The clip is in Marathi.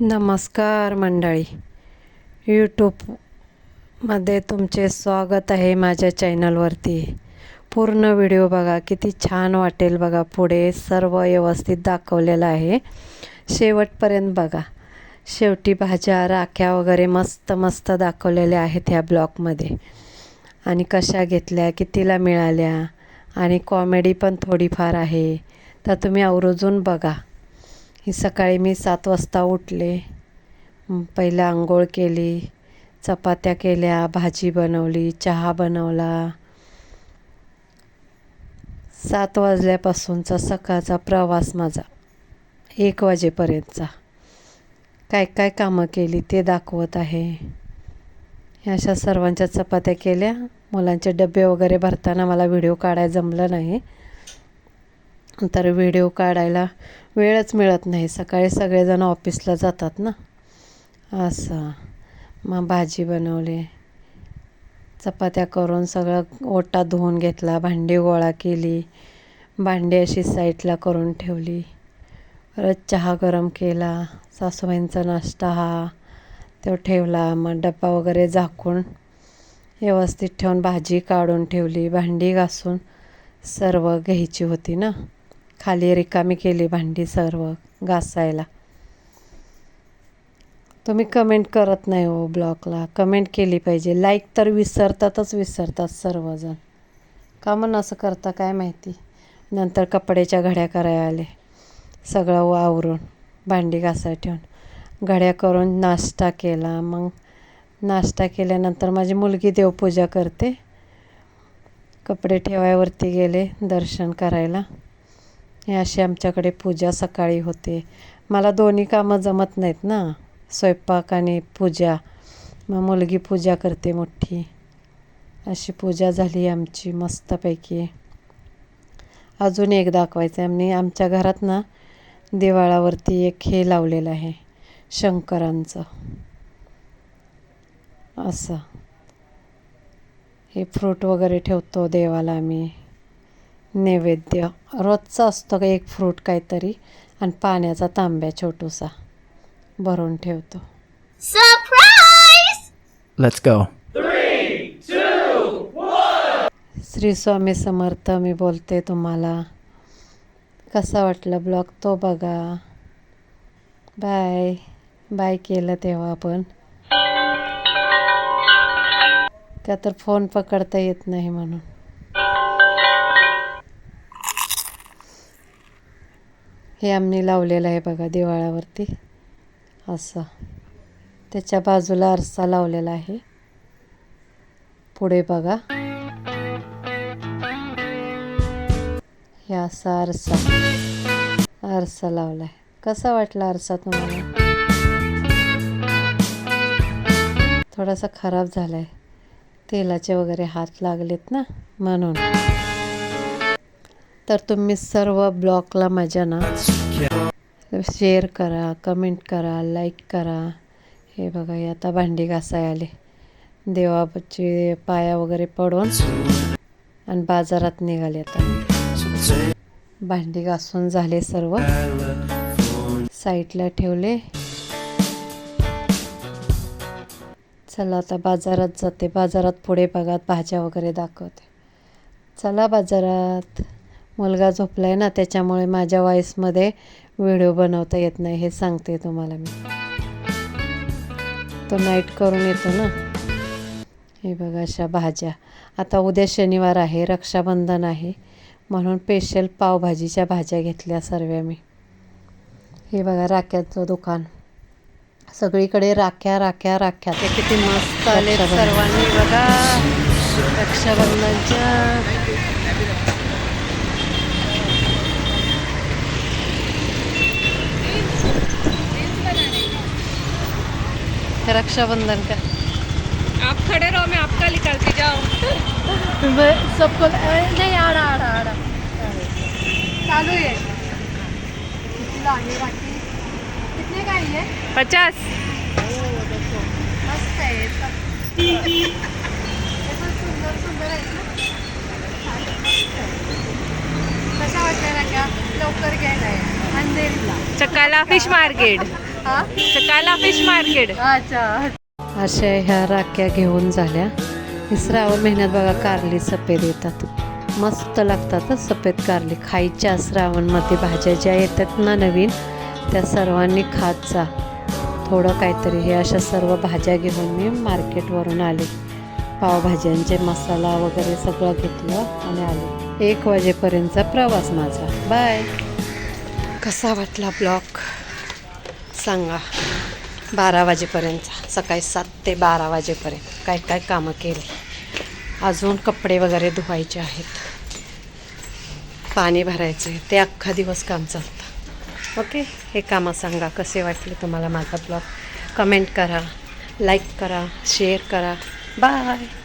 नमस्कार मंडळी. यूट्यूबमध्ये तुमचे स्वागत आहे माझ्या चॅनलवरती पूर्ण व्हिडिओ बघा किती छान वाटेल बघा पुढे सर्व व्यवस्थित दाखवलेलं आहे. शेवटपर्यंत बघा. शेवटी भाज्या राख्या वगैरे मस्त मस्त दाखवलेल्या आहेत ह्या ब्लॉगमध्ये. आणि कशा घेतल्या कितीला मिळाल्या आणि कॉमेडी पण थोडीफार आहे. तर तुम्ही आवर्जून बघा. ही सकाळी मी सात वाजता उठले. पहिलं आंघोळ केली चपात्या केल्या भाजी बनवली चहा बनवला. सात वाजल्यापासूनचा सकाळचा प्रवास माझा एक वाजेपर्यंतचा. काय काय कामं केली ते दाखवत आहे. अशा सर्वांच्या चपात्या केल्या. मुलांचे डबे वगैरे भरताना मला व्हिडिओ काढायला जमलं नाही. तर व्हिडिओ काढायला वेळच मिळत नाही. सकाळी सगळेजण ऑफिसला जातात ना? असं. मग भाजी बनवली. चपात्या करून सगळं ओटा धुवून घेतला भांडी गोळा केली भांडी अशी साईडला करून ठेवली. परत चहा गरम केला. सासूबाईंचा नाश्ता हा तो ठेवला. मग डब्बा वगैरे झाकून व्यवस्थित ठेवून भाजी काढून ठेवली. भांडी घासून सर्व घ्यायची होती ना? खाली रिकामी केली भांडी सर्व घासायला. तुम्ही कमेंट करत नाही हो ब्लॉगला कमेंट केली पाहिजे. लाईक तर विसरतातच विसरतात सर्वजण. का मन असं करता काय माहिती? नंतर कपड्याच्या घड्या करायला आले. सगळं वावरून भांडी घासाय ठेवून. घड्या करून नाश्ता केला. मग नाश्ता केल्यानंतर माझी मुलगी देवपूजा करते. कपडे ठेवायवरती गेले दर्शन करायला. हे अशी आमच्याकडे पूजा सकाळी होते. मला दोन्ही कामं जमत नाहीत ना. स्वयंपाक आणि पूजा. मग मुलगी पूजा करते मोठी. अशी पूजा झाली आमची मस्तपैकी. अजून एक दाखवायचं आहे आम्ही आमच्या घरात ना दिवाळावरती एक हे लावलेलं आहे. शंकरांचं. असं. हे फ्रूट वगैरे ठेवतो देवाला आम्ही. नैवेद्य. रोजचा असतो का एक फ्रूट काहीतरी आणि पाण्याचा तांब्या छोटूसा. भरून ठेवतो. श्री स्वामी समर्थ मी बोलते तुम्हाला. कसा वाटला ब्लॉग तो बघा. बाय. बाय केलं तेव्हा आपण. का तर फोन पकडता येत नाही म्हणून. हे आम्ही लावलेलं आहे बघा दिवाळावरती असं. त्याच्या बाजूला आरसा लावलेला आहे. पुढे बघा. हे असा आरसा. आरसा लावला आहे कसा वाटला आरसा तुम्हाला? थोडासा खराब झाला आहे तेलाचे वगैरे हात लागलेत ना म्हणून. तर तुम्ही सर्व ब्लॉगला माझ्या ना शेअर करा कमेंट करा लाईक करा. हे बघा हे आता भांडी घासाय आले. देवाचे पाया वगैरे पडून आणि बाजारात निघाले आता. भांडी घासून झाले सर्व. साईडला ठेवले. चला आता बाजारात जाते. बाजारात पुढे बघात भाज्या वगैरे दाखवते. चला बाजारात. मुलगा झोपला आहे ना त्याच्यामुळे माझ्या वॉईसमध्ये व्हिडिओ बनवता येत नाही हे सांगते तुम्हाला मी. तो नाईट करून येतो ना. हे बघा अशा भाज्या. आता उद्या शनिवार आहे रक्षाबंधन आहे. म्हणून स्पेशल पावभाजीच्या भाज्या घेतल्या सर्व मी. हे बघा राख्याचं दुकान. सगळीकडे राख्या राख्या राख्या. ते किती मस्त आले सर्वांनी बघा. रक्षाबंधनच्या रक्षाबंधन का। आप खड़े रहो मैं आपका निकालती जाओ मैं सबको नहीं आड़ा आड़ा आड़ा चालू है। कितने का है पचास। मस्त हे पण सुंदर सुंदर ना? कशा लवकर घ्यायला आहे अंधेरीला चकाला फ़िश मार्केट। सकाळला फिश मार्केट अशा ह्या राख्या घेऊन झाल्या. श्रावण महिन्यात बघा कारली सफेद येतात. मस्त लागतात सफेद कारली. खायच्या श्रावणमध्ये भाज्या ज्या येतात ना नवीन त्या सर्वांनी खात जा. थोडं काहीतरी हे अशा सर्व भाज्या घेऊन मी मार्केटवरून आले. पावभाज्यांचे मसाला वगैरे सगळं घेतलं आणि आले. एक वाजेपर्यंतचा प्रवास माझा. बाय. कसा वाटला ब्लॉग? सांगा. बारा वाजेपर्यंत सकाळी सात ते बारा वाजेपर्यंत काय काय कामं केली? अजून कपडे वगैरे धुवायचे आहेत. पाणी भरायचं आहे. ते अख्खा दिवस काम चालतं. ओके? हे कामं सांगा. कसे वाटले तुम्हाला माझा ब्लॉग? कमेंट करा लाईक करा शेअर करा. बाय!